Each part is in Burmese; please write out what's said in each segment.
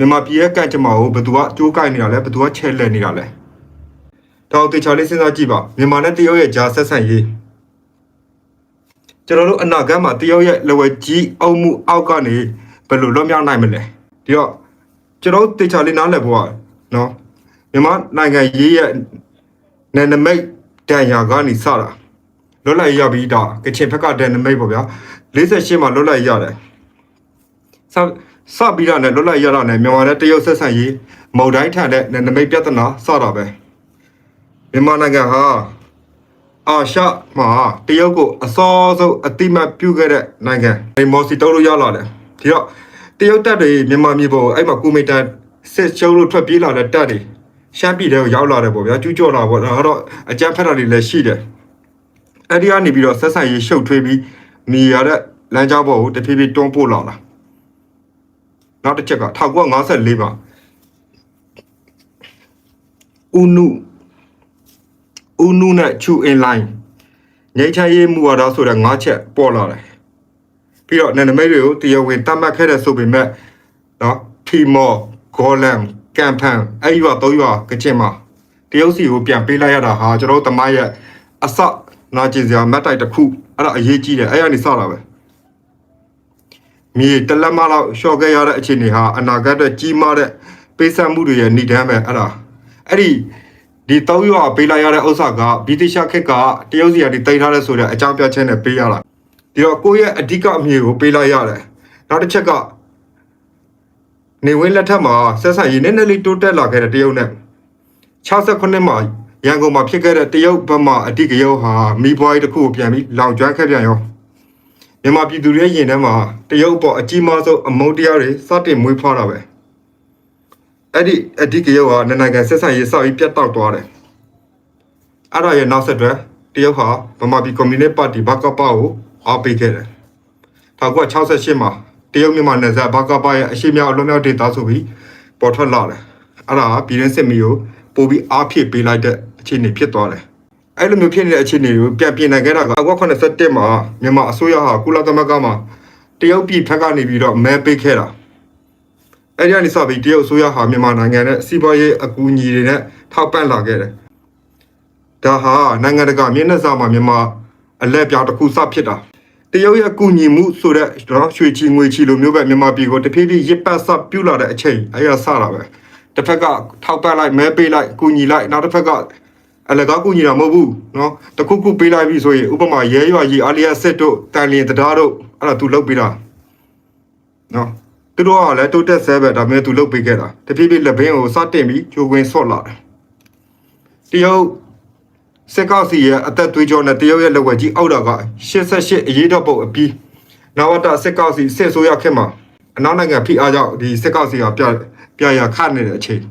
မြန်မာပြည်ရဲ့ကန့်ကြမ္မာကိုဘယ်သူကအကျိုးကိုက်နေတာလဲဘယ်သူကချဲ့လက်နေတာလဲဒါကိုတေချာလေးစဉ်းစားကြည့်ပါမြန်မာနဲ့တရုတ်ရဲ့ဂျာဆက်ဆံရေးကျွန်တော်တို့အနာဂတ်မှာတရုတ်ရဲ့လက်ဝဲကြီးအုံမှုအောက်ကနေဘယ်လိုလွတ်မြောက်နိုင်မလဲဒီတော့ကျွန်တော်တို့တေချာလေးနားလည်ဖို့ကနော်မြန်မာနိုင်ငံရေးရဲ့နယ်နိမိတ်တန်ရာကနေစတာလွတ်လပ်ရေးရပြီးဒါကချင်ဘက်ကတန်နိမိတ်ပေါ့ဗျာ48မှာလွတ်လပ်ရေးရတယ် စစပြီးတော့ねလွတ်လပ်ရေးရတာနဲ့မြန်မာနဲ့တရုတ်ဆက်ဆံရေးမုံတိုင်းထန်တဲ့နယ်နိမိတ်ပြဿနာစတာပဲမြန်မာနိုင်ငံဟာအာရှမှာတရုတ်ကိုအစောဆုံးအတိမတ်ပြုခဲ့တဲ့နိုင်ငံဒီမော်စီတုံးလို့ရလာတယ်ဒီတော့တရုတ်တပ်တွေမြန်မာပြည်ပေါ်အဲ့မှာကူမီတန်စစ်ချုံလို့ထွက်ပြေးလာတဲ့တပ်တွေရှမ်းပြည်တဲကိုရောက်လာတယ်ပေါ့ဗျာကျူးကျော်လာပေါ့ဒါကတော့အကြမ်းဖက်တာတွေလည်းရှိတယ်အဲ့ဒီကနေပြီးတော့ဆက်ဆံရေးရှုပ်ထွေးပြီးနေရတဲ့လမ်းကြောင်းပေါ်ကိုတဖြည်းဖြည်းတွန်းပို့လာတာ နောက်တစ်ချက်က1954မှာဦးနုဦးနုနဲ့ချူအင်လိုင်းငိတ်ချရေးမူဝါဒဆိုတဲ့၅ချက်ပေါ်လာတယ်ပြီးတော့နယ်နိမိတ်တွေကိုတရားဝင်တတ်မှတ်ခဲ့တဲ့ဆိုပေမဲ့နော်ထီမော်ဂေါ်လမ်ကမ်ဖန်အဲ့ဒီရွာ၃ရွာကချင်မှာတရုတ်စီကိုပြန်ပေးလိုက်ရတာဟာကျွန်တော်တို့တမရဲ့အစနာကျင်စရာမတ်တိုက်တစ်ခုအဲ့ဒါအရေးကြီးတယ်အဲ့ရနေစတာပဲ မြေတလက်မလောက်ရှော့ခဲ့ရတဲ့အခြေအနေဟာအနာဂတ်အတွက်ကြီးမားတဲ့ပေးဆက်မှုတွေရဲ့ဏိဒန်းပဲအဲ့ဒါအဲ့ဒီဒီတောက်ရွာပေးလိုက်ရတဲ့ဥစ္စာကဗြိတိရှခက်ကတရုတ်စီကဒီတိတ်ထားတဲ့ဆိုတဲ့အကြောင်းပြချက်နဲ့ပေးရတာဒီတော့ကိုယ့်ရဲ့အဓိကအမြင်ကိုပေးလိုက်ရတယ်နောက်တစ်ချက်ကနေဝင်းလက်ထက်မှာဆက်ဆံရေးနည်းနည်းလေးတိုးတက်လာခဲ့တဲ့တရုတ်နဲ့68မှာရန်ကုန်မှာဖြစ်ခဲ့တဲ့တရုတ်ဘက်မှအဓိကရုပ်ဟာမိဘွားကြီးတစ်ခုကိုပြန်ပြီးလောင်ကျွမ်းခဲ့ပြန်ရော မြန်မာပြည်သူတွေရဲ့ရင်ထဲမှာတရုတ်အပေါ်အကြီးမားဆုံးအမုန်းတရားတွေစတင်မွေးဖွားတာပဲအဲ့ဒီအဓိကရုပ်ဟာနနိုင်ငံဆက်ဆံရေးစောက်ပြီးပြတ်တောက်သွားတယ်အဲ့ဒါရဲ့နောက်ဆက်တွဲတရုတ်ဟာဗမာပြည်ကွန်မြူနစ်ပါတီဘကပကိုအားပေးခဲ့တယ်1968မှာတရုတ်မြန်မာနယ်စပ်ဘကပရဲ့အရှိမြောက်အလွန်မြောက်ဒေသဆိုပြီးပေါ်ထွက်လာတယ်အဲ့ဒါကပြည်တွင်းစစ်မီကိုပို့ပြီးအားဖြည့်ပေးလိုက်တဲ့အခြေအနေဖြစ်သွားတယ် အဲ့လိုမျိုးဖြစ်နေတဲ့အခြေအနေကိုပြန်ပြင်နိုင်ခဲ့တာကအကွက်81မှာမြန်မာအစိုးရဟာကုလသမဂ္ဂမှာတရုတ်ပြည်ဖက်ကနေပြီးတော့မဲပေးခဲ့တာအဲ့ဒီကနေစပြီးတရုတ်အစိုးရဟာမြန်မာနိုင်ငံနဲ့စီးပွားရေးအကူအညီတွေနဲ့ထောက်ပံ့လာခဲ့တယ်ဒါဟာနိုင်ငံတကာမျက်နှာစာမှာမြန်မာအလက်ပြောင်တစ်ခုစဖြစ်တာတရုတ်ရဲ့ကူညီမှုဆိုတဲ့တော့ရွှေချီငွေချီလိုမျိုးပဲမြန်မာပြည်ကိုတဖြည်းဖြည်းရစ်ပတ်ဆပ်ပြုတ်လာတဲ့အချိန်အဲ့ရစတာပဲတစ်ဖက်ကထောက်ပံ့လိုက်မဲပေးလိုက်ကူညီလိုက်နောက်တစ်ဖက်က အလကားကူညီတာမဟုတ်ဘူးနော်တခုခုပေးလိုက်ပြီဆိုရင်ဥပမာရဲရွာကြီးအာလီယာစစ်တို့တန်လျင်တရားတို့အဲ့ဒါ तू လုတ်ပေးတာနော်သူတို့ကလည်းတိုးတက်ဆဲပဲဒါပေမဲ့ तू လုတ်ပေးခဲ့တာတဖြည်းဖြည်းလက်ဘင်းကိုစတင်ပြီးဂျိုခွင်ဆော့လာတယ်တရုတ်စစ်ကောက်စီရဲ့အသက်သွေးကြောနဲ့တရုတ်ရဲ့လက်ဝဲကြီးအောက်တာက88အရေးတော်ပုံအပြီးနဝတစစ်ကောက်စီစစ်ဆိုရခဲ့မှာအနောက်နိုင်ငံဖိအားကြောင့်ဒီစစ်ကောက်စီကပြပြရခနေတဲ့အချိန်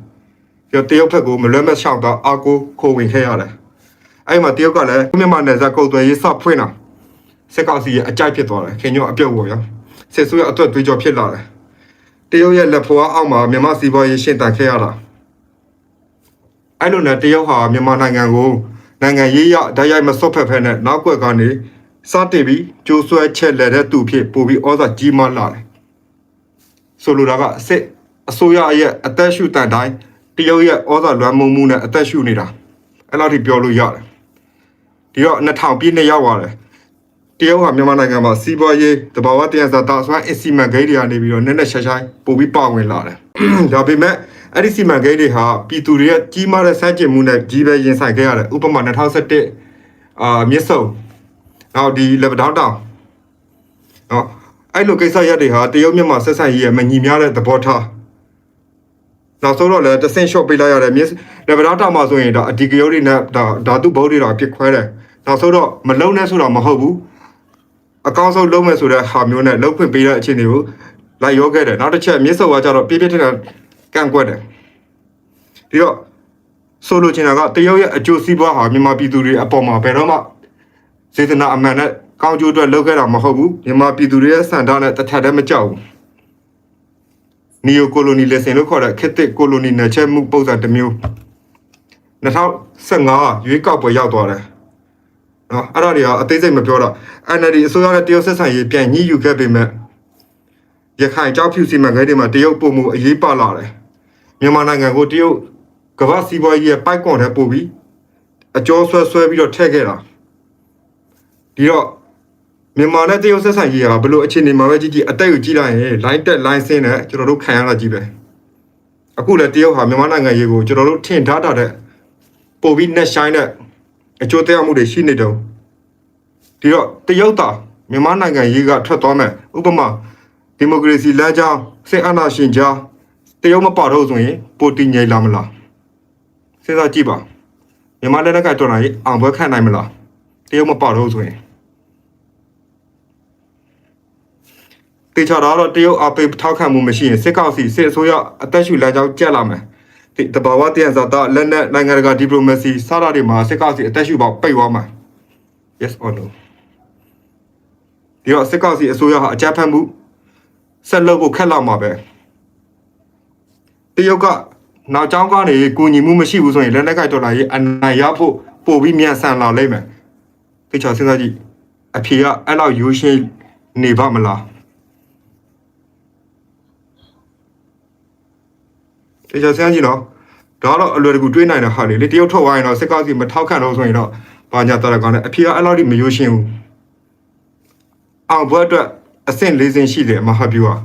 ပြီးတော့တရုတ်ဘက်ကိုမလွဲမရှောင်တော့အာကိုခိုဝင်ခဲ့ရတယ်အဲ့မှာတရုတ်ကလည်းမြန်မာနယ်စပ်ကုတ်သွယ်ရေးစဖွင့်တာစစ်ကောက်စီရဲ့အကြိုက်ဖြစ်သွားတယ်ခင်ဗျအပြုတ်ပေါ်ရောစစ်ဆိုးရအသက်သွေးကြောဖြစ်လာတယ်တရုတ်ရဲ့လက်ဖွာအောက်မှာမြန်မာစီးပွားရေးရှင်းတန်ခဲ့ရတာအဲ့လိုနဲ့တရုတ်ဟာမြန်မာနိုင်ငံကိုနိုင်ငံရေးရဓာတ်ရိုက်မစွတ်ဖက်ဖက်နဲ့နောက်ွက်ကနေစတင်ပြီးကျိုးဆွဲချက်လက်တဲ့သူဖြစ်ပို့ပြီးဩဇာကြီးမားလာတယ်ဆိုလိုတာကစစ်အစိုးရရဲ့အသက်ရှူတန်တိုင်း တရုတ်ရဲ့ဩဇာလွှမ်းမိုးမှုနဲ့အသက်ရှူနေတာအဲ့လောက်ထိပြောလို့ရတယ်ဒီတော့2000ပြည့်နှစ်ရောက်သွားတယ်တရုတ်ဟာမြန်မာနိုင်ငံမှာစီးပွားရေးတဘာဝတရားစာတာဆွမ်းအစီမံကိန်းတွေကနေပြီးတော့နည်းနည်းရှားရှားပို့ပြီးပါဝင်လာတယ်ဒါပေမဲ့အဲ့ဒီစီမံကိန်းတွေဟာပြည်သူတွေရဲ့ကြီးမားတဲ့စန့်ကျင်မှုနဲ့ကြီးပဲရင်ဆိုင်ခဲ့ရတယ်ဥပမာ2017အာမြစ်ဆုံနောက်ဒီလက်ပတောင်းတောင်နော်အဲ့လိုကိစ္စရပ်တွေဟာတရုတ်မြန်မာဆက်ဆံရေးရဲ့မညီမျှတဲ့သဘောထား နောက်ဆုံးတော့လည်းတဆင့် short ပေးလိုက်ရတယ်မြစ်လက်ပတောင်းတောင်မှာဆိုရင်ဒါအဒီကရုပ်တွေနဲ့ဒါဓာတုဘုတ်တွေတော့ပြစ်ခွဲတယ်နောက်ဆုံးတော့မလုံနဲ့ဆိုတာမဟုတ်ဘူးအကောင်းဆုံးလုံးမယ်ဆိုတဲ့ဟာမျိုးနဲ့လုံးဖွင့်ပေးတဲ့အခြေအနေကိုလိုက်ရောခဲ့တယ်နောက်တစ်ချက်မြစ်ဆုံကကြတော့ပြည့်ပြည့်ထန်ထန်ကန့်ကွက်တယ်ဒီတော့ဆိုလိုချင်တာကတရုတ်ရဲ့အကျိုးစီးပွားဟာမြန်မာပြည်သူတွေအပေါ်မှာဘယ်တော့မှစေတနာအမှန်နဲ့ကောင်းကျိုးအတွက်လုပ်ခဲ့တာမဟုတ်ဘူးမြန်မာပြည်သူတွေရဲ့စံထားနဲ့တစ်ထပ်တည်းမကြောက်ဘူး နီယိုကိုလိုနီလက်စင်လို့ခေါ်တဲ့ခေတ်သစ်ကိုလိုနီနယ်ချဲမှုပုံစံတစ်မျိုး2015ရွေးကောက်ပွဲရောက်သွားတယ်နော်အဲ့ဒါတွေကအသေးစိတ်မပြောတော့ NLD အစိုးရနဲ့တရုတ်ဆက်ဆံရေးပြန်ညှိယူခဲ့ပေမဲ့ရခိုင်ကြောက်ဖြူစီမံကိန်းတွေမှာတရုတ်ပုံမှုအရေးပါလာတယ်မြန်မာနိုင်ငံကိုတရုတ်ကမ္ဘာစီးပွားရေးရဲ့ပိုက်ကွန်ထဲပို့ပြီးအကျော်ဆွဲဆွဲပြီးတော့ထည့်ခဲ့တာဒီတော့ မြန်မာနဲ့တရုတ်ဆက်ဆံရေးကဘယ်လိုအခြေအနေမှာပဲကြည့်ကြည့်အတက်ကိုကြည့်လိုက်ရင် line တက် line ဆင်းနဲ့ကျွန်တော်တို့ခံရတာကြီးပဲအခုလည်းတရုတ်ဟာမြန်မာနိုင်ငံရေးကိုကျွန်တော်တို့ထင်ထားတာတဲ့ပို့ပြီး net shine နဲ့အကျိုးသက်ရောက်မှုတွေရှိနေတုံးဒီတော့တရုတ်သားမြန်မာနိုင်ငံရေးကထွက်သွားမယ်ဥပမာဒီမိုကရေစီလမ်းကြောင်းစစ်အာဏာရှင်ကြားတရုတ်မပါတော့ဆိုရင်ပိုတင်ငိမ့်လာမလားစဉ်းစားကြည့်ပါမြန်မာလက်နက်ကတော်လာရေးအောင်ပွဲခံနိုင်မလားတရုတ်မပါတော့ဆိုရင် တေချာတော့တရုတ်အပိထောက်ခံမှုမရှိရင်စစ်ကောက်စီစစ်အစိုးရအသက်ရှူလမ်းကြောင်းကျက်လာမယ်ဒီတဘာဝတည်ရဇာတာလက်နက်နိုင်ငံတကာဒီပလိုမစီစတာတွေမှာစစ်ကောက်စီအသက်ရှူပေါက်ပိတ်သွားမှာ yes or no ဒီတော့စစ်ကောက်စီအစိုးရဟာအကြမ်းဖက်မှုဆက်လုပ်ဖို့ခက်လာမှာပဲတရုတ်ကနောက်ကျောင်းကနေကူညီမှုမရှိဘူးဆိုရင်လက်နက်ကိုက်ဒေါ်လာရေးအနိုင်ရဖို့ပို့ပြီးမြန်ဆန်လာလိမ့်မယ်သိချာစဉ်းစားကြည့်အဖြေကအဲ့လောက်ရိုးရှင်းနေပါမလား သိချာစဉ်းစားကြည့်နော်ဒါတော့အလွယ်တကူတွေးနိုင်တဲ့ဟာလေလေတရုတ်ထုတ်သွားရင်တော့စစ်ကောက်စီမထောက်ခံတော့ဆိုရင်တော့ဘာညာတော်ရကောင်းတယ်အဖြေကအဲ့လောက်ထိမရိုးရှင်းဘူးအောင်ဘွက်အတွက်အဆင့်၄ဆင့်ရှိတယ်မဟာဗျူဟာ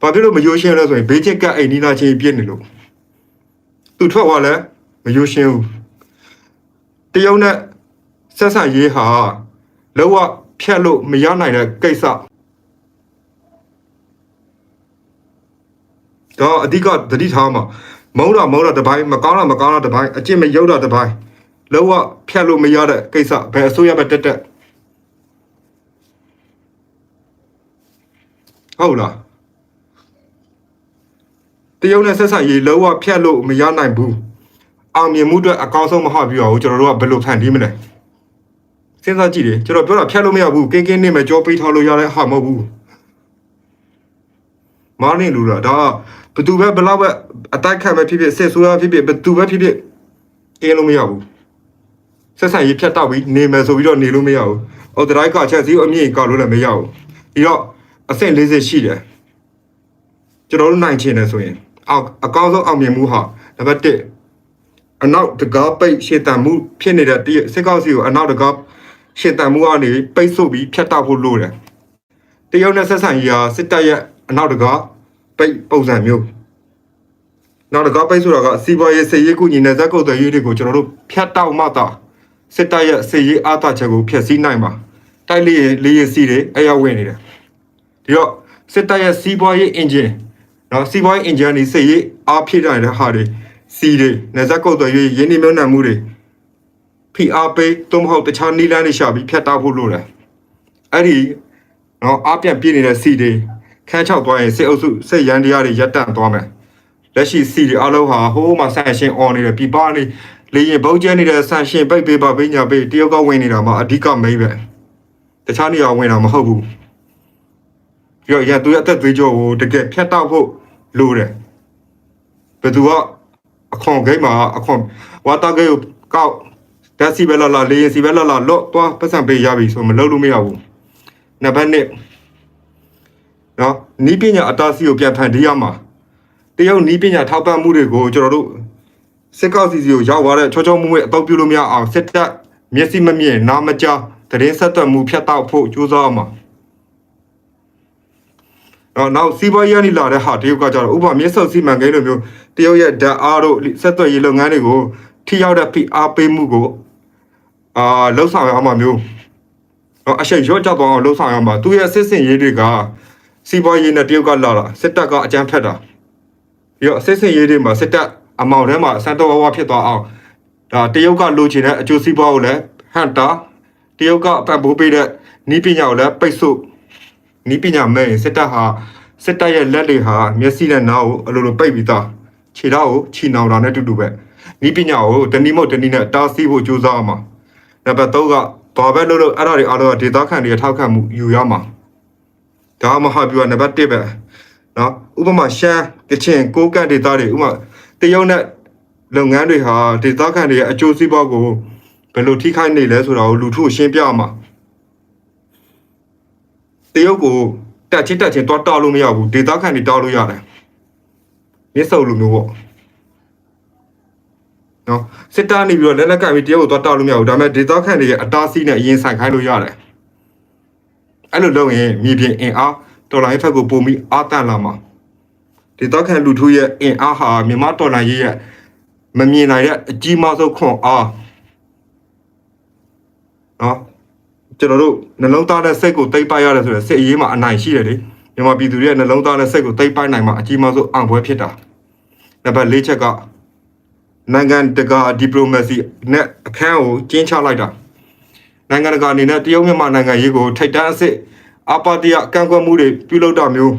ဘာဖြစ်လို့မယိုးရှင်းလဲဆိုရင်ဘေးချက်ကအိမ်နီးနားချင်းပြည့်နေလို့သူထွက်သွားလဲမယိုးရှင်းဘူးတရုတ်နဲ့ဆက်ဆံရေးဟာလောကဖြတ်လို့မရနိုင်တဲ့ကိစ္စ တော့အဓိကသတိထားမှာမုန်းတာမုန်းတာတစ်ပိုင်းမကောင်းတာမကောင်းတာတစ်ပိုင်းအကျင့်မရုပ်တာတစ်ပိုင်းလောကဖြတ်လို့မရတဲ့ကိစ္စဘယ်အစိုးရပဲတက်တက်ဟုတ်လားတရုတ်နဲ့ဆက်ဆံရေးလောကဖြတ်လို့မရနိုင်ဘူးအောင်မြင်မှုအတွက်အကောင်းဆုံးမဟုတ်ပြရဘူးကျွန်တော်တို့ကဘယ်လိုဖန်တီးမလဲစဉ်းစားကြည့်လေကျွန်တော်ပြောတာဖြတ်လို့မရဘူးကင်းကင်းနေမယ်ကြောပေးထားလို့ရတဲ့ဟာမဟုတ်ဘူးမာနေလူလားဒါဘယ် သူပဲဘယ်လောက်ပဲအတိုက်ခံပဲဖြစ်ဖြစ်စစ်ဆိုးရဖြစ်ဖြစ်ဘယ်သူပဲဖြစ်ဖြစ်ကင်းလို့မရဘူးဆက်ဆံရေးဖြတ်တောက်ပြီးနေမယ်ဆိုပြီးတော့နေလို့မရဘူးအော်ဒရိုက်ကချက်စီအမြင့်ကောက်လို့လည်းမရဘူးဒီတော့အဆင့်40ရှိတယ်ကျွန်တော်တို့နိုင်ချင်တယ်ဆိုရင်အောက်အကောင်းဆုံးအောင်မြင်မှုဟာနံပါတ်1အနောက်တကားပိတ်ရှေ့တန်မှုဖြစ်နေတဲ့တရစစ်ကောက်စီကိုအနောက်တကားရှေ့တန်မှုကနေပိတ်ဆို့ပြီးဖြတ်တောက်ဖို့လိုတယ်တရုတ်နဲ့ဆက်ဆံရေးဟာစစ်တပ်ရဲ့အနောက်တကား ပိတ်ပုံစံမျိုးနောက်တကားပိတ်ဆိုတာကစီးပွားရေးစစ်ရေးကုညီနယ်စပ်ကုန်သွယ်ရေးတွေကိုကျွန်တော်တို့ဖြတ်တောက်မှသာစစ်တပ်ရဲ့စစ်ရေးအားသာချက်ကိုဖျက်ဆီးနိုင်ပါတိုက်လေလေရစီတွေအရောက်ဝင်နေတယ်ဒီတော့စစ်တပ်ရဲ့စီးပွားရေးအင်ဂျင်နော်စီးပွားရေးအင်ဂျင်နေစိတ်ရေးအားဖြည့်နိုင်တဲ့ဟာတွေစီတွေနေဇက်ကုတ်တွေရင်းနှီးမြှုပ်နှံမှုတွေဖိအားပေးသို့မဟုတ်တခြားနီးလန်းတွေရှာပြီးဖျက်တောက်ဖို့လိုတယ်အဲ့ဒီနော်အားပြန်ပြည့်နေတဲ့စီတွေ ခန်းချောက်သွားရင်စစ်အုပ်စုစစ်ရန်တရားတွေရပ်တန့်သွားမယ်လက်ရှိစီတွေအလုံးဟာဟိုးမှာဆန်ရှင်អော်နေတယ်ပြပနေလေရင်ဘုတ်ကျဲနေတဲ့ဆန်ရှင်ပိတ်ပေးပါပေးညာပေးတယောက်ကဝင်နေတာမှာအဓိကမိန်းပဲတခြားနေရာဝင်တာမဟုတ်ဘူးပြီးတော့ရသူရဲ့အသက်သွေးကြောကိုတကယ်ဖြတ်တောက်ဖို့လိုတယ်ဘယ်သူကအခွန်ဂိမ်းမှာအခွန်ဝါတာဂိမ်းကိုကောက်ဓာတ်စီပဲလာလာလေရင်စီပဲလာလာလော့သွားပတ်စံပေးရပြီဆိုမလုပ်လို့မရဘူးနံပါတ်1နော် နီးပညာအတားစီကိုပြန်ဖန်တီးရမှာတရုတ်နီးပညာထောက်ပံ့မှုတွေကိုကျွန်တော်တို့စစ်ကောက်စီစီကိုရောက်သွားတဲ့ချောချောမွေ့မွေ့အတော့ပြုလို့မရအောင်စစ်တပ်မျက်စိမမြင်နားမကြားတရင်ဆက်သွယ်မှုဖြတ်တောက်ဖို့ကြိုးစားရမှာတော့နောက်စီးပွားရေးကနေလာတဲ့ဟာတရုတ်ကကြတော့ဥပမာမြစ်ဆုပ်စီမံကိန်းလိုမျိုးတရုတ်ရဲ့ဓာတ်အားတို့ဆက်သွယ်ရေးလုပ်ငန်းတွေကိုထိရောက်တဲ့ဖိအားပေးမှုကိုအာလှုပ်ဆောင်ရမှာမျိုးတော့အရှိန်ရော့ကြသွားအောင်လှုပ်ဆောင်ရမှာသူရဲ့စစ်စင်ရေးတွေက စီးပွားရေးနဲ့တရုတ်ကလာတာစစ်တပ်ကအကြမ်းဖက်တာပြီးတော့စစ်စင်ရေးတွေမှာစစ်တပ်အမောင်ထဲမှာစံတော်ဝါဖြစ်သွားအောင်ဒါတရုတ်ကလိုချင်တဲ့အကျိုးစီးပွားကိုလည်းဟန်တာတရုတ်ကအပတ်ပိုးပေးတဲ့နီးပညာကိုလည်းပိတ်ဆို့နီးပညာမဲ့ရင်စစ်တပ်ဟာစစ်တပ်ရဲ့လက်တွေဟာမျက်စိနဲ့နားကိုအလိုလိုပိတ်ပြီးသားခြေထောက်ကိုခြိနှောင်တာနဲ့တူတူပဲနီးပညာကိုတနည်းမဟုတ်တနည်းနဲ့တားဆီးဖို့ကြိုးစားရမှာနံပါတ်3ကဘာပဲလို့လို့အဲ့ဒါတွေအားလုံးကဒေသခံတွေထောက်ခံမှုယူရမှာ ဒါမှမဟုတ်ပြနံပါတ်1ပဲနော်ဥပမာရှမ်းကချင်ကိုးကန့်ဒေသတွေဥပမာတရုတ်နဲ့လုပ်ငန်းတွေဟာဒေသခံတွေရဲ့အကျိုးစီးပွားကိုဘယ်လိုထိခိုက်နေလဲဆိုတာကိုလူထုကိုရှင်းပြရမှာတရုတ်ကိုတက်ချင်းတက်ချင်းတော့တောက်လို့မရဘူးဒေတာခန်တွေတောက်လို့ရတယ်မျက်စုံလိုမျိုးပေါ့နော်စစ်တာနေပြီးတော့လက်လက်ကင်ပြီးတရုတ်ကိုတော့တောက်လို့မရဘူးဒါပေမဲ့ဒေတာခန်တွေရဲ့အတားဆီးနဲ့အရင်ဆိုင်ခိုင်းလို့ရတယ် အဲ့လိုလုပ်ရင်မြေပြင်အင်အားတော်လိုင်းဖက်ကိုပုံပြီးအားတန်လာမှာဒေတာခန်လူထုရဲ့အင်အားဟာမြန်မာတော်လိုင်းရဲ့မမြင်နိုင်တဲ့အကြီးမားဆုံးခွန်အားနော်ကျွန်တော်တို့နှလုံးသားနဲ့စိတ်ကိုတိတ်ပိုက်ရတယ်ဆိုတော့စိတ်အရေးမှာအနိုင်ရှိတယ်လေမြန်မာပြည်သူတွေရဲ့နှလုံးသားနဲ့စိတ်ကိုတိတ်ပိုက်နိုင်မှာအကြီးမားဆုံးအောင်ပွဲဖြစ်တာနံပါတ်၄ချက်ကနိုင်ငံတကာဒီပလိုမစီနဲ့အခန်းကိုကျင်းချလိုက်တာ နိုင်ငံတကာအနေနဲ့တရုတ်မြန်မာနိုင်ငံရေးကိုထိတ်တန်းအစ်စ်အပါတရကန့်ကွက်မှုတွေပြုလုပ်တာမျိုး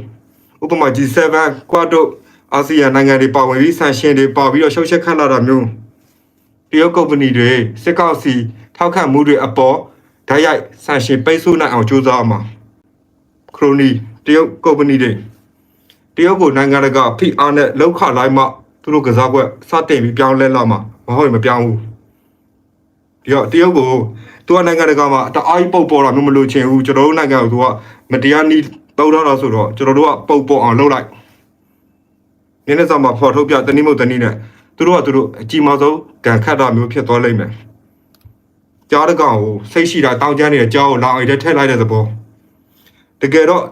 ဥပမာ G7 ကွာတို့အာဆီယံနိုင်ငံတွေပါဝင်ပြီးဆန်ရှင်တွေပါပြီးတော့ရှုပ်ချက်ခတ်လာတာမျိုးတရုတ်ကုမ္ပဏီတွေစစ်ကောက်စီထောက်ခံမှုတွေအပေါ်ဓာတ်ရိုက်ဆန်ရှင်ပိတ်ဆို့နိုင်အောင်ကြိုးစားမှာခရိုနီတရုတ်ကုမ္ပဏီတွေတရုတ်ကိုနိုင်ငံတကာဖိအားနဲ့လောက်ခလိုက်မှသူတို့ကစားကွက်စတင်ပြီးပြောင်းလဲလာမှာမဟုတ်ရင်မပြောင်းဘူးဒီတော့တရုတ်ကို သူကနိုင်ငံတကာမှာတအားကြီးပုတ်ပေါ်တာမျိုးမလို့ချင်ဘူးကျွန်တော်တို့နိုင်ငံကိုသူကမတရားနီးတောက်တော့တာဆိုတော့ကျွန်တော်တို့ကပုတ်ပေါ်အောင်လုပ်လိုက်နည်းနည်းစမှာဖော်ထုတ်ပြတနည်းမဟုတ်တနည်းနဲ့သူတို့ကသူတို့အကြီးမားဆုံးကံခတ်တာမျိုးဖြစ်သွားလိမ့်မယ်ကြားတကောင်ကိုစိတ်ရှိတာတောင်းကျမ်းနေတဲ့ကြားကိုလောင်အိတ်ထဲထည့်လိုက်တဲ့သဘောတကယ်တော့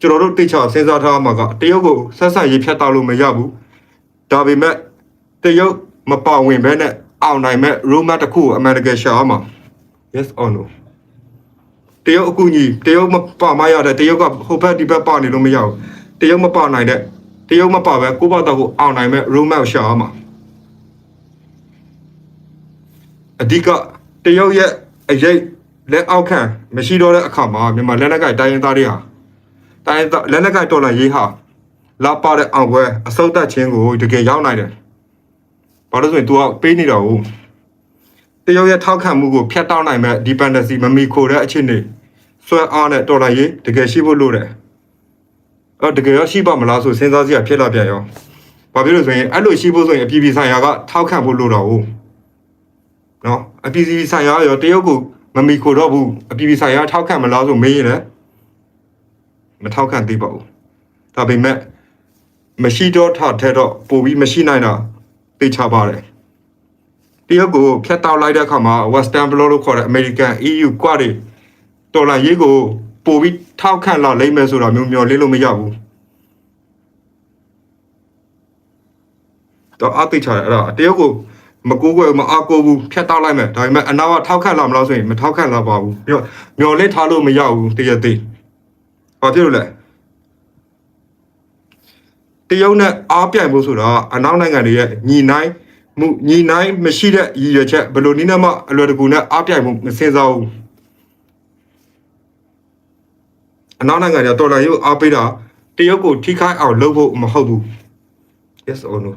ကျွန်တော်တို့တိတ်ချစဉ်းစားထားမှာကတရုတ်ကိုဆက်ဆက်ရေးဖြတ်တောက်လို့မရဘူးဒါပေမဲ့တရုတ်မပါဝင်ဘဲနဲ့အောင်နိုင်မဲ့ roadmap တစ်ခုကိုအမေရိကန်ရှာအောင်မှာ yes or no တရုတ်အကူကြီးတရုတ်မပါမရတဲ့တရုတ်ကဟိုဘက်ဒီဘက်ပါနေလို့မရဘူးတရုတ်မပါနိုင်တဲ့တရုတ်မပါပဲကိုယ့်ဘာသာကိုအောင်နိုင်မဲ့ roadmap ရှာအောင်မှာအဓိကတရုတ်ရဲ့အရေးလက်အောက်ခံမရှိတော့တဲ့အခါမှာမြန်မာလက်နက်ကင်တိုင်းရင်းသားတွေဟာတိုင်းရင်းသားလက်နက်ကင်တော်လှန်ရေးဟာလာပါတဲ့အောင်ပွဲအစုတ်တက်ခြင်းကိုတကယ်ရောက်နိုင်တယ်ဘာလို့ဆိုရင် तू ကပေးနေတာကို တရုတ်ရဲ့ထောက်ခံမှုကိုဖျက်တောက်နိုင်မဲ့ dependency မမီခိုတဲ့အခြေအနေဆွဲအားနဲ့တော်လိုင်းရေးတကယ်ရှိဖို့လိုတယ်။အော်တကယ်ရောရှိပါမလားဆိုစဉ်းစားစရာဖြစ်လာပြန်ရော။ဘာဖြစ်လို့ဆိုရင်အဲ့လိုရှိဖို့ဆိုရင်အပြည်ပြည်ဆိုင်ရာကထောက်ခံဖို့လိုတော့ဘူး။နော်အပြည်ပြည်ဆိုင်ရာရောတရုတ်ကိုမမီခိုတော့ဘူးအပြည်ပြည်ဆိုင်ရာထောက်ခံမလားဆိုမေးရင်လည်းမထောက်ခံသေးပါဘူး။ဒါပေမဲ့မရှိတော့ထထက်တော့ပိုပြီးမရှိနိုင်တာသိချပါတယ်။တ ရုတ်ကိုဖျက်တောက်လိုက်တဲ့အခါမှာ Western Bloc လို့ခေါ်တဲ့ American EU ကွာတွေတော်လာရေးကိုပို့ပြီးထောက်ခံလာလိမ့်မယ်ဆိုတာမျိုးမျှော်လင့်လို့မရဘူးတော့အသိချတယ်အဲ့ဒါတရုတ်ကိုမကိုးကွယ်မအားကိုးဘူးဖျက်တောက်လိုက်မယ်ဒါပေမဲ့အနာကထောက်ခံလာမလားဆိုရင်မထောက်ခံလာပါဘူးပြီးတော့မျှော်လင့်ထားလို့မရဘူးတရက်သေးဘာဖြစ်လို့လဲတရုတ်နဲ့အားပြိုင်ဖို့ဆိုတာအနောက်နိုင်ငံတွေရဲ့ညီနိုင် မှုညီနိုင်မရှိတဲ့ရည်ရွယ်ချက်ဘယ်လိုနည်းနဲ့မှအလွယ်တကူနဲ့အားပြိုင်မှုမစင်စားဘူးအနောက်နိုင်ငံတွေတော်လိုင်းရုပ်အားပေးတာတရုတ်ကိုထိခိုက်အောင်လုပ်ဖို့မဟုတ်ဘူး yes or no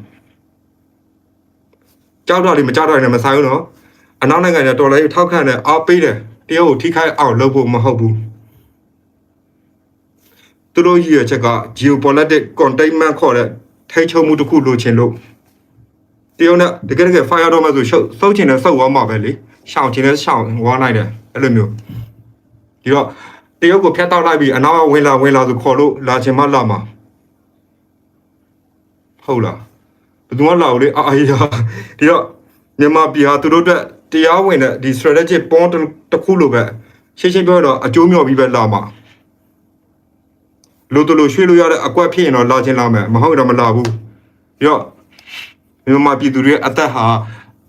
ကြောက်တော့လေမကြောက်တော့လည်းမဆိုင်ဘူးနော်အနောက်နိုင်ငံတွေတော်လိုင်းရုပ်ထောက်ခံတဲ့အားပေးတယ်တရုတ်ကိုထိခိုက်အောင်လုပ်ဖို့မဟုတ်ဘူးသူတို့ရည်ရွယ်ချက်က geopolitical containment ခေါ်တဲ့ထိန်းချုပ်မှုတစ်ခုလိုချင်လို့ တရုတ်နဲ့တကယ်တကယ် fire တော့မှဆိုရှုပ်စုပ်ချင်တဲ့စုပ်သွားမှာပဲလေရှောင်ချင်တဲ့ရှောင်ဝါနိုင်တယ်အဲ့လိုမျိုးဒီတော့တရုတ်ကိုဖျက်တောက်လိုက်ပြီးအနောက်ကဝင်လာဝင်လာဆိုခေါ်လို့လာချင်မှလာမှာဟုတ်လားဘယ်သူမှလာဘူးလေအာအေးဟာဒီတော့မြန်မာပြည်ဟာသူတို့အတွက်တရားဝင်တဲ့ဒီ strategic point တစ်ခုလိုပဲရှင်းရှင်းပြောရတော့အကျိုးမျှော်ပြီးပဲလာမှာလို့တို့လို့ရွှေ့လို့ရတဲ့အကွက်ဖြစ်ရင်တော့လာချင်လာမယ်မဟုတ်တော့မလာဘူးပြီးတော့ မြန်မာပြည်သူတွေရဲ့အသက်ဟာ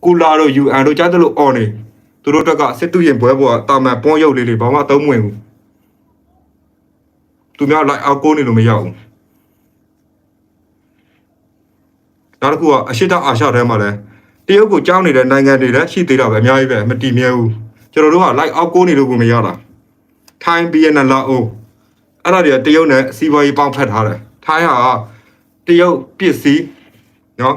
ကူလာတို့ UN တို့ကြားသလိုအော်နေသူတို့အတွက်ကစစ်တူရင်ဘွဲဘွားတာမန်ပွန်ရုပ်လေးလေးဘာမှအသုံးမဝင်ဘူးသူများလိုက်အောက်ကိုနေလို့မရဘူးနောက်တစ်ခုကအရှိတအာရှထဲမှာလဲတရုတ်ကိုကြောင်းနေတဲ့နိုင်ငံတွေလည်းရှိသေးတာပဲအများကြီးပဲမတည်မြဲဘူးကျွန်တော်တို့ကလိုက်အောက်ကိုနေလို့ကိုမရတာထိုင်းဗီယက်နမ်လာအိုအဲ့ဒါတွေကတရုတ်နဲ့စီးပွားရေးပေါင်းဖက်ထားတယ်ထိုင်းဟာတရုတ်ပစ္စည်းနော်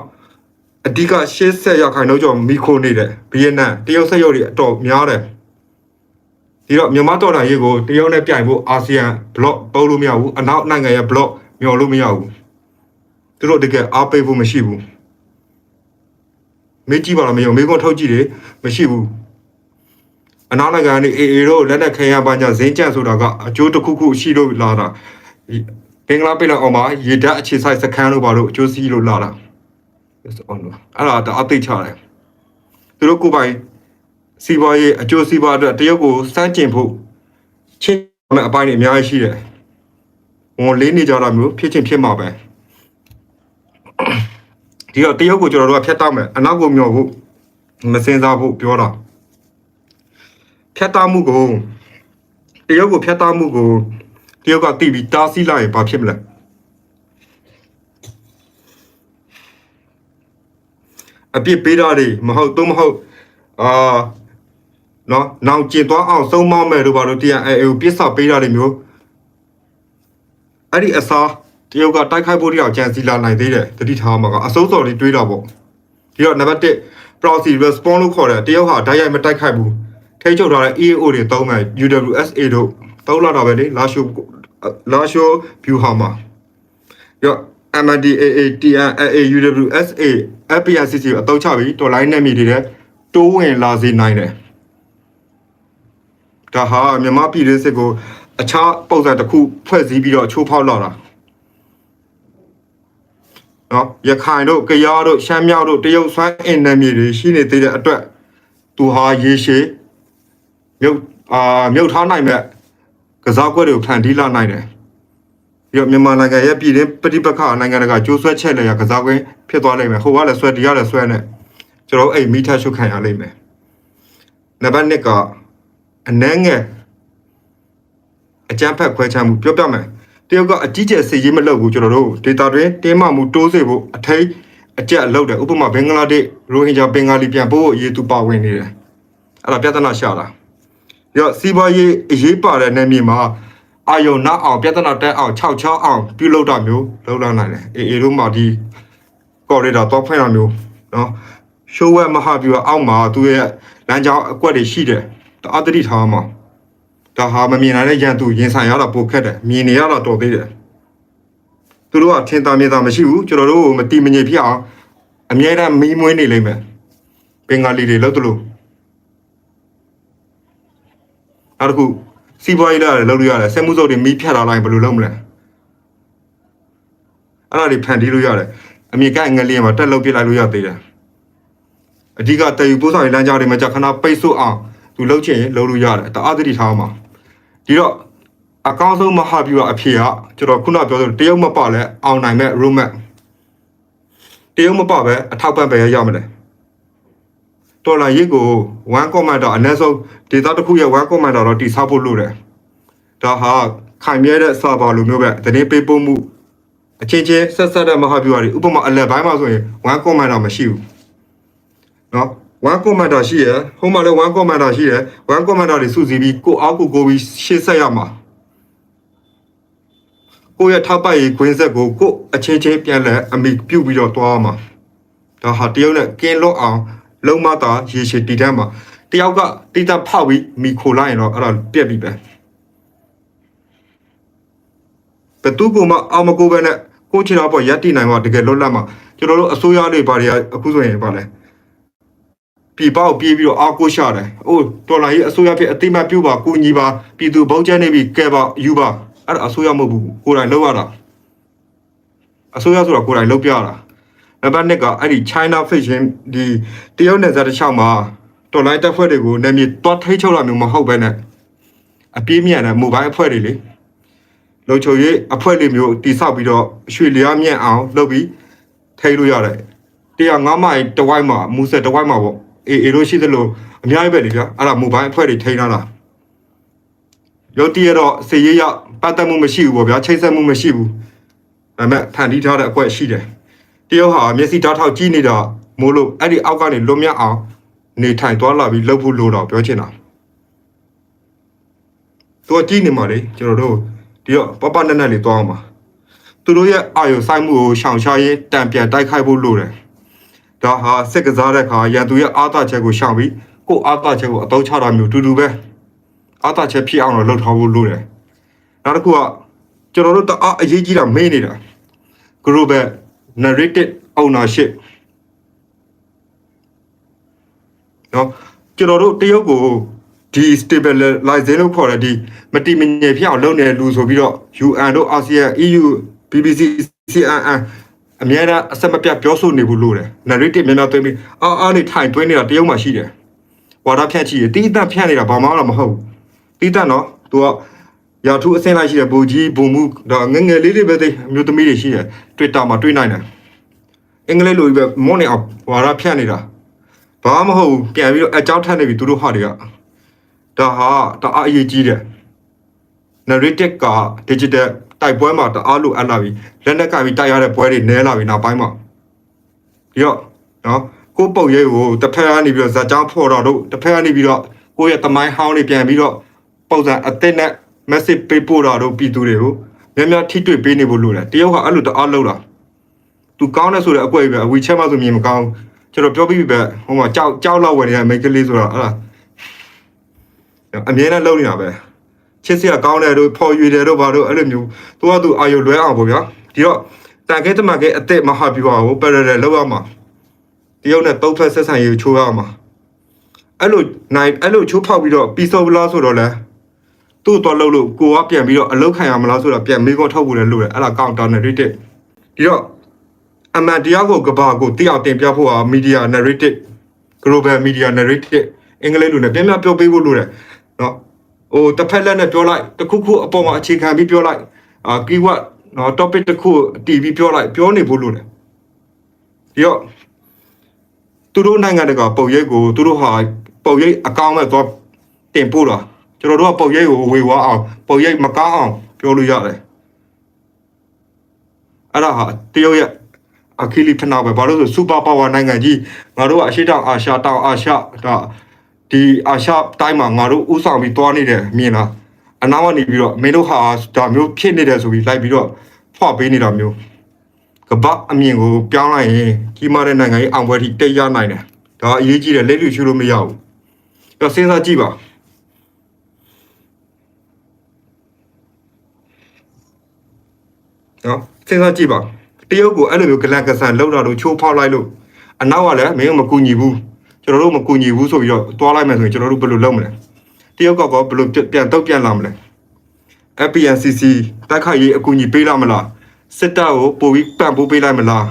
အဓိက80ရာခိုင်နှုန်းကျော်မီခိုနေတယ်ဗီယက်နမ်တရုတ်ဆက်ရုပ်တွေအတော်များတယ်ဒီတော့မြန်မာတော်လှန်ရေးကိုတရုတ်နဲ့ပြိုင်ဖို့အာဆီယံဘလော့ပုံလို့မရဘူးအနောက်နိုင်ငံရဲ့ဘလော့မျောလို့မရဘူးသူတို့တကယ်အားပေးဖို့မရှိဘူးမေးကြည့်ပါလားမယုံမေးခွန်းထုတ်ကြည့်တယ်မရှိဘူးအနောက်နိုင်ငံကနေအေအေတို့လက်နက်ခဲယမ်းပညာဇင်းကြန့်ဆိုတာကအကျိုးတစ်ခုခုရှိလို့လာတာဘင်္ဂလားပင်လယ်အော်မှာရေဓာတ်အခြေစိုက်စခန်းလို့ပါလို့အကျိုးစီးလို့လာတာ အဲ့ဒါတအသိချတယ်သူတို့ကိုယ်ပိုင်စီးပွားရေးအကျိုးစီးပွားအတွက်တရုတ်ကိုစမ်းကျင်ဖို့ချင်းမဲ့အပိုင်းတွေအများကြီးရှိတယ်ဝန်လေးနေကြတာမျိုးဖြစ်ချင်းဖြစ်မှာပဲဒီတော့တရုတ်ကိုကျွန်တော်တို့ကဖျက်တောက်မယ်အနောက်ကိုမျှော်ဖို့မစင်စားဖို့ပြောတာဖျက်တောက်မှုကိုတရုတ်ကိုဖျက်တောက်မှုကိုတရုတ်ကတိပြီးတားဆီးလိုက်ရင်ဘာဖြစ်မလဲ အပြစ်ပေးတာတွေမဟုတ်တော့မဟုတ်အာနော်နောင်ကျင်သွားအောင်ဆုံးမမယ်တို့ဘာလို့တရားအဲအဲပြစ်စာပေးတာတွေမျိုးအဲ့ဒီအစားတရုတ်ကတိုက်ခိုက်ဖို့တရားကြံစီလာနိုင်သေးတယ်တတိထားမှာကအစိုးစော်လေးတွေးတာပေါ့ဒီတော့နံပါတ်1 proxy response လို့ခေါ်တယ်တရုတ်ဟာဓာတ်ရိုက်မတိုက်ခိုက်ဘူးထိချုပ်ထားတဲ့ EAO တွေသုံးမယ် UWSA တို့သုံးလာတာပဲလေလာရှိုလာရှို view ဟာမှာရော MDAA TNAA UWSA FPNCC ကိုအသုံးချပြီးတော်လိုင်းနဲ့မြေတွေတဲ့တိုးဝင်လာစေနိုင်တယ်ဒါဟာမြန်မာပြည်ရေးစစ်ကိုအခြားပုံစံတစ်ခုဖွဲ့စည်းပြီးတော့ချိုးဖောက်လာတာနော်ရခိုင်တို့ကယားတို့ရှမ်းမြောက်တို့တရုတ်ဆွမ်းအင်နယ်မြေတွေရှိနေသေးတဲ့အတွက်သူဟာရေရှည်မြုပ်အာမြုပ်ထားနိုင်မဲ့ကစားကွက်တွေကိုဖန်တီးလာနိုင်တယ် ပြီးတော့မြန်မာနိုင်ငံရဲ့ပြည်တွင်းပဋိပက္ခနိုင်ငံတကာကြိုးဆွဲချက်လည်းရကစားကွင်းဖြစ်သွားလိမ့်မယ်ဟိုကလည်းဆွဲဒီကလည်းဆွဲနဲ့ကျွန်တော်အိမ်မိထက်ရှုခံရလိမ့်မယ်နံပါတ်1ကအနှဲငယ်အကြမ်းဖက်ခွဲခြားမှုပြောပြမယ်တရုတ်ကအကြီးကျယ်စီရေးမလုပ်ဘူးကျွန်တော်တို့ဒေတာတွင်တင်းမမှုတိုးစေဖို့အထိတ်အကျက်အလုပ်တယ်ဥပမာဘင်္ဂလားဒေ့ရိုဟင်ဂျာဘင်္ဂါလီပြန်ပို့ဖို့အရေးသူပါဝင်နေတယ်အဲ့ဒါပြဿနာရှာတာပြီးတော့စီးပွားရေးအရေးပါတဲ့နယ်မြေမှာ အာယုံနောက်အောင်ပြဿနာတက်အောင်6ချောင်းအောင်ပြုလုပ်တာမျိုးလုပ်လာနိုင်တယ်အေအေတို့မှဒီကော်ရီဒါတော့ဖွင့်တာမျိုးနော်ရှိုးဝဲမဟာဗျူဟာအောက်မှာသူရဲ့လမ်းကြောင်းအကွက်တွေရှိတယ်တအားတတိထားမှာဒါဟာမမြင်နိုင်တဲ့ရန်သူရင်ဆိုင်ရတာပိုခက်တယ်မြင်နေရတာတော်သေးတယ်သူတို့ကထင်သာမြင်သာမရှိဘူးကျွန်တော်တို့မတိမငြိမ်ဖြစ်အောင်အမြဲတမ်းမီးမွေးနေလိမ့်မယ်ဘင်္ဂါလီတွေလောက်တလို့နောက်တစ်ခု စီးပွားရေးလည်းလုပ်လို့ရတယ်စက်မှုစုပ်တွေမီးဖြတ်လာလိုက်ဘယ်လိုလုပ်မလဲအဲ့ဒါတွေဖန်တီးလို့ရတယ်အမြေကငလျင်မှာတက်လုပ်ပြလိုက်လို့ရသေးတယ်အဓိကတည်ယူပို့ဆောင်ရေးလမ်းကြောင်းတွေမှာကြာခဏပိတ်ဆို့အောင်သူလုပ်ချင်ရင်လုပ်လို့ရတယ်တအားသတိထားအောင်ပါဒီတော့အကောင်းဆုံးမဟာဗျူဟာအဖြေကကျွန်တော်ခုနပြောသလိုတရုတ်မပလဲအောင်နိုင်မဲ့ roadmap တရုတ်မပပဲအထောက်ပံ့ပဲရမလဲ ဒေါ်လာရစ်ကို1 commander အနက်ဆုံးဒေတာတစ်ခုရဲ့1 commander တော့တိဆောက်ဖို့လိုတယ်။ဒါဟာခိုင်မြဲတဲ့ server လိုမျိုးပဲသတင်းပေးပို့မှုအချင်းချင်းဆက်ဆက်တဲ့မဟာဗျူဟာတွေဥပမာအလက်ပိုင်းမှာဆိုရင်1 commander မရှိဘူး။နော်1 commander ရှိရယ်ဟိုမှာလည်း1 commander ရှိရယ်1 commander တွေစုစည်းပြီးကိုအောက်ကိုကိုပြီးရှေ့ဆက်ရမှာ။ကိုယ့်ရဲ့ထောက်ပံ့ရေးခွင့်ဆက်ကိုကိုအချင်းချင်းပြန်လည်အမိပြုတ်ပြီးတော့သွားမှာဒါဟာတရုတ်နဲ့ကင်းလွတ်အောင် လုံးမသာရေရှည်တည်တတ်မှာတယောက်ကတိတဖောက်ပြီးမိခိုလိုက်ရင်တော့အဲ့ဒါပြက်ပြီပဲဘယ်သူကမှအောင်မကိုပဲနဲ့ကိုချီတော့ပေါ့ရက်တည်နိုင်မှာတကယ်လွတ်လပ်မှာကျွန်တော်တို့အစိုးရတွေဘာတွေကအခုဆိုရင်ပါလဲပြည်ပေါက်ပြေးပြီးတော့အားကိုးရှာတယ်။အိုးတော်လာရေးအစိုးရဖြစ်အတိမတ်ပြုပါကိုညီပါပြည်သူဘုံကျဲနေပြီကဲပါယူပါအဲ့ဒါအစိုးရမဟုတ်ဘူးကိုယ်တိုင်လုပ်ရတာအစိုးရဆိုတာကိုယ်တိုင်လုပ်ပြတာ နံပါတ်1ကအဲ့ဒီ China Fiction ဒီတရုတ်နယ်စပ်တစ်လျှောက်မှာတော်လိုင်းတက်ဖွဲ့တွေကိုနာမည်တွားထိချုပ်လာမျိုးမဟုတ်ပဲနဲ့အပြေးမြန်တဲ့ mobile အဖွဲ့တွေလေလုံချုံရေးအဖွဲ့တွေမျိုးတိဆောက်ပြီးတော့ရွှေလျားမြင့်အောင်လုပ်ပြီးထိလို့ရတယ်105မိုင်တဝိုက်မှာမူဆက်တဝိုက်မှာပေါ့အေအေတို့ရှိသလိုအများကြီးပဲလေဗျာအဲ့ဒါ mobile အဖွဲ့တွေထိန်းထားတာရုတ်တရက်တော့စေရေးရပတ်သက်မှုမရှိဘူးပေါ့ဗျာချိတ်ဆက်မှုမရှိဘူးဒါပေမဲ့ဖန်တီးထားတဲ့အကွက်ရှိတယ် တရုတ်ဟာမျက်စိဓာတ်ထောက်ကြည့်နေတာမို့လို့အဲ့ဒီအောက်ကနေလွတ်မြောက်အောင်နေထိုင်သွားလာပြီးလှုပ်ဖို့လိုတော့ပြောချင်တာသူကကြည့်နေမှာလေကျွန်တော်တို့ဒီတော့ပပနက်နက်လေးသွားအောင်ပါသူတို့ရဲ့အာယုစိုက်မှုကိုရှောင်ရှားရေးတံပြန်တိုက်ခိုက်ဖို့လိုတယ်ဒါဟာစစ်ကစားတဲ့အခါရန်သူရဲ့အာသာချက်ကိုရှောင်ပြီးကိုယ့်အာသာချက်ကိုအသုံးချတာမျိုးတူတူပဲအာသာချက်ဖြစ်အောင်တော့လှုပ်ထားဖို့လိုတယ်နောက်တစ်ခုကကျွန်တော်တို့တအားအရေးကြီးတာမေးနေတာ global narrated ownership နော်ကျွန်တော်တို့တရုတ်ကိုဒီ stabilize လို့ခေါ်တဲ့ဒီမတိမငြိမ်ဖြစ်အောင်လုပ်နေတဲ့လူဆိုပြီးတော့ UN တို့ ASEAN EU BBC CNN အများအားအဆက်မပြတ်ပြောဆိုနေဖို့လိုတယ် narrative များများသွင်းပြီးအာအာနေထိုင်သွင်းနေတာတရုတ်မှာရှိတယ်ဝါဒဖြန့်ချီတီးတန့်ဖြန့်နေတာဘာမှတော့မဟုတ်ဘူးတီးတန့်နော်သူက ရာထူးအဆင့်လိုက်ရှိတယ်ဘူကြီးဘုံမှုဒါငယ်ငယ်လေးလေးပဲသိအမျိုးသမီးတွေရှိတယ် Twitter မှာတွေ့နိုင်တယ်အင်္ဂလိပ်လိုပဲမော့နေအောင်ဝါဒဖြန့်နေတာဘာမှမဟုတ်ဘူးပြန်ပြီးတော့အကြောင်းထပ်နေပြီသူတို့ဟာတွေကဒါဟာတအားအရေးကြီးတယ် narrative က digital တိုက်ပွဲမှာတအားလိုအပ်လာပြီလက်နက်ကပြီးတိုက်ရတဲ့ပွဲတွေနည်းလာပြီနောက်ပိုင်းမှာပြီးတော့နော်ကိုယ့်ပုတ်ရဲကိုတစ်ဖက်ကနေပြီးတော့ဇာကြောင်းဖော်တော့တို့တစ်ဖက်ကနေပြီးတော့ကိုယ့်ရဲ့တမိုင်းဟောင်းတွေပြန်ပြီးတော့ပုံစံအသစ်နဲ့ message ပေးပို့တာတို့ပြည်သူတွေကိုများများထိတွေ့ပေးနေဖို့လိုတယ်တရုတ်ကအဲ့လိုတအားလောက်တာသူကောင်းတယ်ဆိုတဲ့အကွက်ပဲအဝီချက်မှဆိုမြင်မကောင်းကျွန်တော်ပြောပြီးပြီပဲဟိုမှာကြောက်ကြောက်လောက်ဝင်နေတဲ့မိန်းကလေးဆိုတာအဲ့ဒါအမြဲတမ်းလုပ်နေတာပဲချစ်စရာကောင်းတယ်တို့ဖော်ရွေတယ်တို့ဘာတို့အဲ့လိုမျိုးသူကသူအာရုံလွဲအောင်ပေါ့ဗျာဒီတော့တန်ခဲတမန်ခဲအစ်စ်မဟာဗျူဟာကို parallel လောက်ရမှာတရုတ်နဲ့တုံးထွက်ဆက်ဆံရေးကိုချိုးရမှာအဲ့လိုနိုင်အဲ့လိုချိုးဖောက်ပြီးတော့ပြီးဆုံးလားဆိုတော့လဲ သူ့တော့လှုပ်လို့ကိုကပြန်ပြီးတော့အလုတ်ခံရမလားဆိုတော့ပြန်မေးခွန်းထုတ်ဖို့လည်းလိုတယ်အဲ့ဒါ counter narrative ဒီတော့အမှန်တရားကိုကဘာကိုတိအောင်တင်ပြဖို့ဟာ media narrative global media narrative အင်္ဂလိပ်လိုနဲ့ပြန်ပြန်ပြောပေးဖို့လိုတယ်နော်ဟိုတစ်ဖက်လက်နဲ့ပြောလိုက်တစ်ခုခုအပေါ်မှာအခြေခံပြီးပြောလိုက်အာ keyword နော် topic တစ်ခု TV ပြောလိုက်ပြောနေဖို့လိုတယ်ဒီတော့သူတို့နိုင်ငံတကာပုံရိပ်ကိုသူတို့ဟာပုံရိပ်အကောင်းမဲ့သွားတင်ပို့တာ ကျွန်တော်တို့ကပုံရိပ်ကိုဝေဝါအောင်ပုံရိပ်မကောင်းအောင်ပြောလို့ရတယ်အဲ့ဒါဟာတရုတ်ရဲ့အခီလီဖနာပဲဘာလို့ဆိုစူပါပါဝါနိုင်ငံကြီးငါတို့ကအရှိတောင်အာရှတောင်အာရှဒါဒီအာရှတိုင်းမှာငါတို့ဥဆောင်ပြီးသွားနေတယ်မြင်လားအနောက်ကနေပြီးတော့မင်းတို့ဟာဒါမျိုးဖြစ်နေတယ်ဆိုပြီးလိုက်ပြီးတော့ဖွာပေးနေတာမျိုးကပအမြင်ကိုပြောင်းလိုက်ရင်ကြီးမားတဲ့နိုင်ငံကြီးအောင်ပွဲထိတိတ်ရနိုင်တယ်ဒါအရေးကြီးတယ်လက်လူရှုလို့မရဘူးတော့စဉ်းစားကြည့်ပါ နော်စဉ်းစားကြည့်ပါတရုတ်ကိုအဲ့လိုမျိုးဂလန်ကဆန်လောက်တာလို့ချိုးဖောက်လိုက်လို့အနောက်ကလည်းမင်းကမကူညီဘူးကျွန်တော်တို့မကူညီဘူးဆိုပြီးတော့တွားလိုက်မယ်ဆိုရင်ကျွန်တော်တို့ဘယ်လိုလုပ်မလဲတရုတ်ကကောဘယ်လိုပြန်တော့ပြန်လာမလဲ FPNCC တိုက်ခိုက်ရေးအကူအညီပေးလာမလားစစ်တပ်ကိုပိုပြီးပံ့ပိုးပေးလိုက်မလား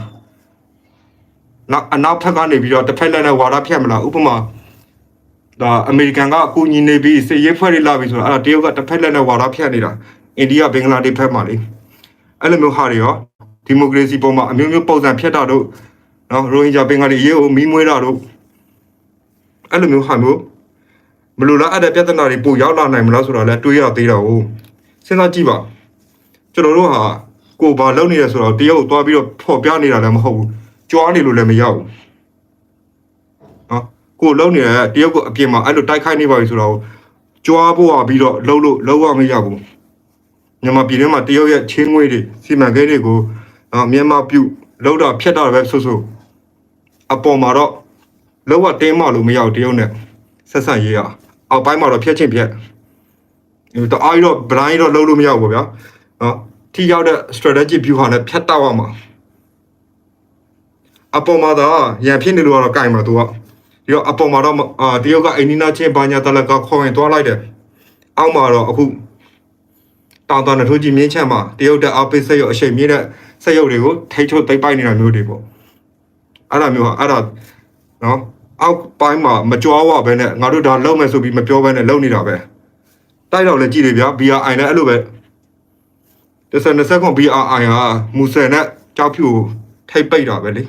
နောက်အနောက်ဘက်ကနေပြီးတော့တစ်ဖက်လက်နဲ့ဝါဒဖြတ်မလားဥပမာဒါအမေရိကန်ကအကူအညီနေပြီးစစ်ရေးဖွဲ့တွေလာပြီးဆိုတော့အဲ့ဒါတရုတ်ကတစ်ဖက်လက်နဲ့ဝါဒဖြတ်နေတာအိန္ဒိယဘင်္ဂလားဒေ့ရှ်ဘက်မှာလေ အဲ့လိုမျိုးဟာတွေရောဒီမိုကရေစီပေါ်မှာအမျိုးမျိုးပုံစံဖြတ်တာတို့နော်ရိုဟင်ဂျာဘင်္ဂါလီရေးကိုမီးမွေးတာတို့အဲ့လိုမျိုးဟာမျိုးမလိုလားအဲ့တဲ့ပြဿနာတွေပိုရောက်လာနိုင်မလားဆိုတာလည်းတွေးရသေးတာ哦စဉ်းစားကြည့်ပါကျွန်တော်တို့ဟာကိုဘာလုပ်နေရဆိုတော့တရုတ်ကိုသွားပြီးတော့ဖော်ပြနေတာလည်းမဟုတ်ဘူးကြွားနေလို့လည်းမရဘူးနော်ကိုလုံနေရတရုတ်ကိုအပြင်မှာအဲ့လိုတိုက်ခိုက်နေပါပြီဆိုတော့ကြွားဖို့ဟာပြီးတော့လှုပ်လို့လှုပ်ရမရဘူး မြန်မာပြည်ထဲမှာတရုတ်ရဲ့ချင်းငွေတွေစီမံကိန်းတွေကိုနော်မြန်မာပြုလှုပ်တာဖြတ်တာပဲဆိုဆိုအပေါ်မှာတော့လောကတင်းမလို့မရဘူးတရုတ်နဲ့ဆက်ဆံရေးอ่ะအောက်ပိုင်းမှာတော့ဖြတ်ချင်းဖြတ်တအားကြီးတော့ blind တော့လှုပ်လို့မရဘူးပေါ့ဗျာနော်ထိရောက်တဲ့ strategy view ဟာလည်းဖြတ်တောက်ရမှာအပေါ်မှာတော့ရန်ဖြစ်နေလို့ကတော့ကင်မှာသူကဒီတော့အပေါ်မှာတော့အာတရုတ်ကအိန္ဒိနာချင်းဘာညာတလကခေါ်ရင်သွားလိုက်တယ်အောက်မှာတော့အခု တောင်တောင်နထိုးကြီးမြင်းချမ်းမှာတရုတ်တက်အပိစက်ရုပ်အရှိန်မြင့်တဲ့စက်ရုပ်တွေကိုထိထုတ်သိပ်ပိုက်နေတာမျိုးတွေပေါ့အဲ့ဒါမျိုးဟာအဲ့ဒါနော်အောက်ပိုင်းမှာမကြွားဝပဲနဲ့ငါတို့ဒါလုံမယ်ဆိုပြီးမပြောဘဲနဲ့လုံနေတာပဲတိုက်တော့လည်းကြည့်လေဗျာ BRI နဲ့အဲ့လိုပဲတစ်စက်နှစ်စက်ခွန် BRI ဟာမူဆယ်နဲ့ကြောက်ဖြူကိုထိပ်ပိတ်တာပဲလေ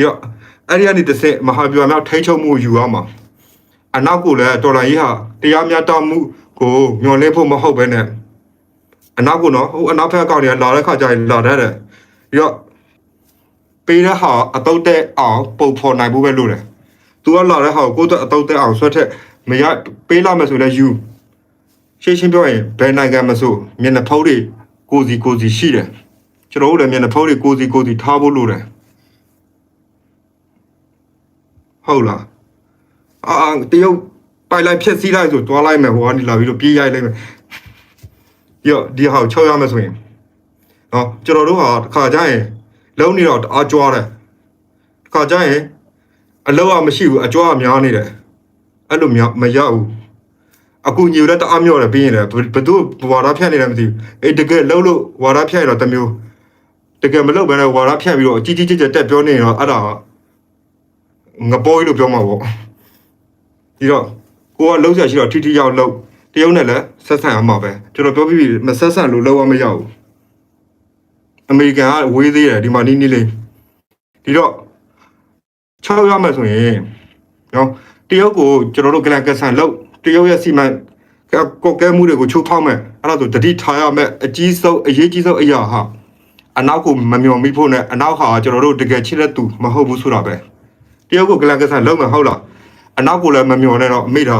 ရောအဲ့ဒီကနေတစ်စက်မဟာဗျူဟာမြောက်ထိချုံမှုယူရမှာအနောက်ကိုလည်းတော်လိုင်းကြီးဟာတရားမျှတမှု ကိုညှော်လင့်ဖို့မဟုတ်ပဲနဲ့အနောက်ကိုနော်ဟိုအနောက်ဘက်ကောင်တွေကလာတဲ့ခါကျရင်လာတတ်တယ်ပြီးတော့ပေးတဲ့ဟာအတုတ်တဲ့အောင်ပုံဖော်နိုင်ဖို့ပဲလိုတယ်။ तू ကလာတဲ့ဟာကိုကိုယ့်အတွက်အတုတ်တဲ့အောင်ဆွဲထက်မရပေးလာမယ်ဆိုလဲယူရှင်းရှင်းပြောရင်ဘယ်နိုင်ငံမဆိုမျက်နှာဖုံးတွေကိုစီကိုစီရှိတယ်။ကျွန်တော်တို့လည်းမျက်နှာဖုံးတွေကိုစီကိုစီထားဖို့လိုတယ်။ဟုတ်လား။အာတရုတ် ပိုက်လိုက်ဖြက်စီးလိုက်ဆိုတွားလိုက်မယ်ဟိုကနေလာပြီးတော့ပြေးရိုက်လိုက်မယ်။ရောဒီဟာကိုချုပ်ရမယ်ဆိုရင်နော်ကျွန်တော်တို့ဟာတစ်ခါကျရင်လုံးနေတော့တအားကြွားတယ်တစ်ခါကျရင်အလောကမရှိဘူးအကြွားကများနေတယ်အဲ့လိုမျိုးမရဘူးအခုညိုတဲ့တအားမြော့တယ်ပြီးရင်လည်းဘယ်သူဝါရဖြတ်နေတယ်မသိဘူးအေးတကယ်လှုပ်လို့ဝါရဖြတ်ရတော့တစ်မျိုးတကယ်မလှုပ်ဘဲနဲ့ဝါရဖြတ်ပြီးတော့ကြီးကြီးကျယ်ကျယ်တက်ပြောနေတော့အဲ့ဒါငပေါ်ကြီးလို့ပြောမှာပေါ့ဒီတော့ ကိုကလှုပ်ရှားရှိတော့ထိထိရောက်လှုပ်တရုတ်နဲ့လည်းဆက်ဆံအောင်ပါပဲကျွန်တော်ပြောပြီးပြီမဆက်ဆံလို့လှုပ်ရမရဘူးအမေရိကန်ကဝေးသေးတယ်ဒီမှာနီးနီးလေးဒီတော့6ရမယ်ဆိုရင်နော်တရုတ်ကိုကျွန်တော်တို့ကလန်ကဆန်လှုပ်တရုတ်ရဲ့စီမံကောက်ကဲမှုတွေကိုချိုးဖောက်မဲ့အဲ့ဒါဆိုတတိထားရမဲ့အကြီးဆုံးအရေးကြီးဆုံးအရာဟာအနောက်ကိုမမျော်မိဖို့နဲ့အနောက်ဟာကျွန်တော်တို့တကယ်ချစ်တဲ့သူမဟုတ်ဘူးဆိုတာပဲတရုတ်ကိုကလန်ကဆန်လှုပ်မယ်ဟုတ်လား အနောက်ကိုလည်းမမျော်နဲ့တော့အမိတာ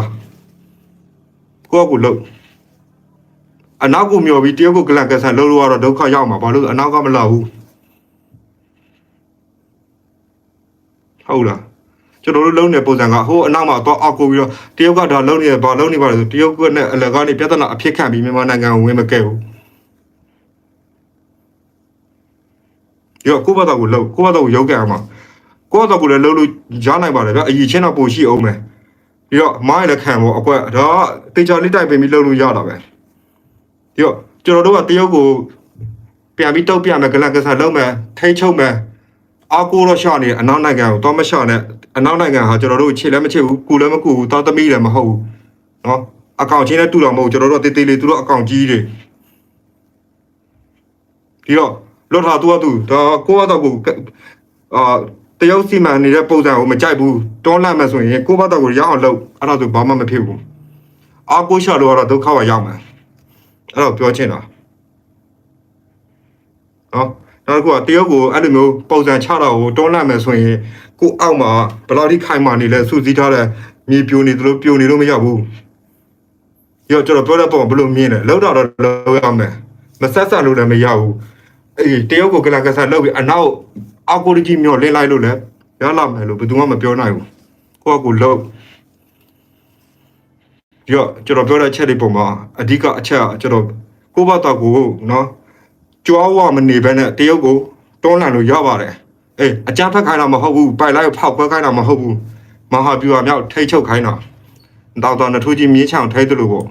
ကိုယ့်ကိုလှုပ်အနောက်ကိုမျော်ပြီးတရုတ်ကိုကလန်ကဆန်လှုပ်လို့ကတော့ဒုက္ခရောက်မှာဘာလို့အနောက်ကမလာဘူးဟုတ်လားကျွန်တော်တို့လုံးနေပုံစံကဟိုအနောက်မှာတော့အောက်ကိုပြီးတော့တရုတ်ကဒါလုံးနေတယ်ဘာလုံးနေပါလဲဆိုတရုတ်ကနဲ့အလကနေပြဿနာအဖြစ်ခံပြီးမြန်မာနိုင်ငံကိုဝင်မကဲဘူးရောကိုဘတ်တော်ကိုလုံးကိုဘတ်တော်ကိုရုပ်ကံအောင်မှာ ကိုဘတ်တော်ကိုလည်းလုံးလို့ရနိုင်ပါတယ်ဗျအရင်ချင်းတော့ပိုရှိအောင်မယ်ပြီးတော့မိုင်းလည်းခံပေါ့အကွက်ဒါကတေချာလေးတိုက်ပင်ပြီးလုံးလို့ရတာပဲပြီးတော့ကျွန်တော်တို့ကတရုတ်ကိုပြန်ပြီးတုတ်ပြမယ်ဂလန်ကစားလုံးမယ်ထိတ်ချုပ်မယ်အာကိုတော့ရှာနေအနောက်နိုင်ငံကိုတော့မရှာနဲ့အနောက်နိုင်ငံဟာကျွန်တော်တို့ခြေလည်းမချစ်ဘူးကူလည်းမကူဘူးတောသမီးလည်းမဟုတ်ဘူးနော်အကောင့်ချင်းနဲ့တူတော့မဟုတ်ကျွန်တော်တို့တေးသေးလေးသူတို့အကောင့်ကြီးတွေဒီတော့လွတ်ထားသူကသူဒါကိုကတော့ကိုအာ တရုတ်စီမံနေတဲ့ပုံစံကိုမကြိုက်ဘူးတွန်းလှန်မှဆိုရင်ကိုဘတော့ကိုရအောင်လုပ်အဲ့ဒါဆိုဘာမှမဖြစ်ဘူးအာကိုရှာလို့ကတော့ဒုက္ခပါရောက်မှာအဲ့တော့ပြောချင်တာနော်နောက်တစ်ခုကတရုတ်ကိုအဲ့လိုမျိုးပုံစံချတာကိုတွန်းလှန်မယ်ဆိုရင်ကိုအောက်မှာဘယ်လောက်ထိခိုင်မာနေလဲစုစည်းထားတဲ့မြေပြိုနေသလိုပြိုနေလို့မရဘူးရောကျွန်တော်ပြောတဲ့ပုံကဘယ်လိုမြင်လဲလောက်တော့လောက်ရမယ်မဆက်ဆက်လို့လည်းမရဘူးအေးတရုတ်ကိုကလန်ကဆန်လောက်ပြီးအနောက် အောက်ကိုကြီးမျောလင်းလိုက်လို့လည်းရလာမယ်လို့ဘယ်သူမှမပြောနိုင်ဘူးကိုကကိုလောက်ရောကျွန်တော်ပြောတဲ့အချက်လေးပုံမှာအဓိကအချက်ကကျွန်တော်ကိုဘတော့ကိုနော်ကြွားဝမနေဘဲနဲ့တရုတ်ကိုတွန်းလှန်လို့ရပါတယ်အေးအကြမ်းဖက်ခိုင်းတာမဟုတ်ဘူးပိုက်လိုက်ဖောက်ခွဲခိုင်းတာမဟုတ်ဘူးမဟာပြူဟာမြောက်ထိတ်ချုပ်ခိုင်းတာတောက်တော့နထိုးကြီးမြင်းချောင်ထိတ်တယ်လို့ပေါ့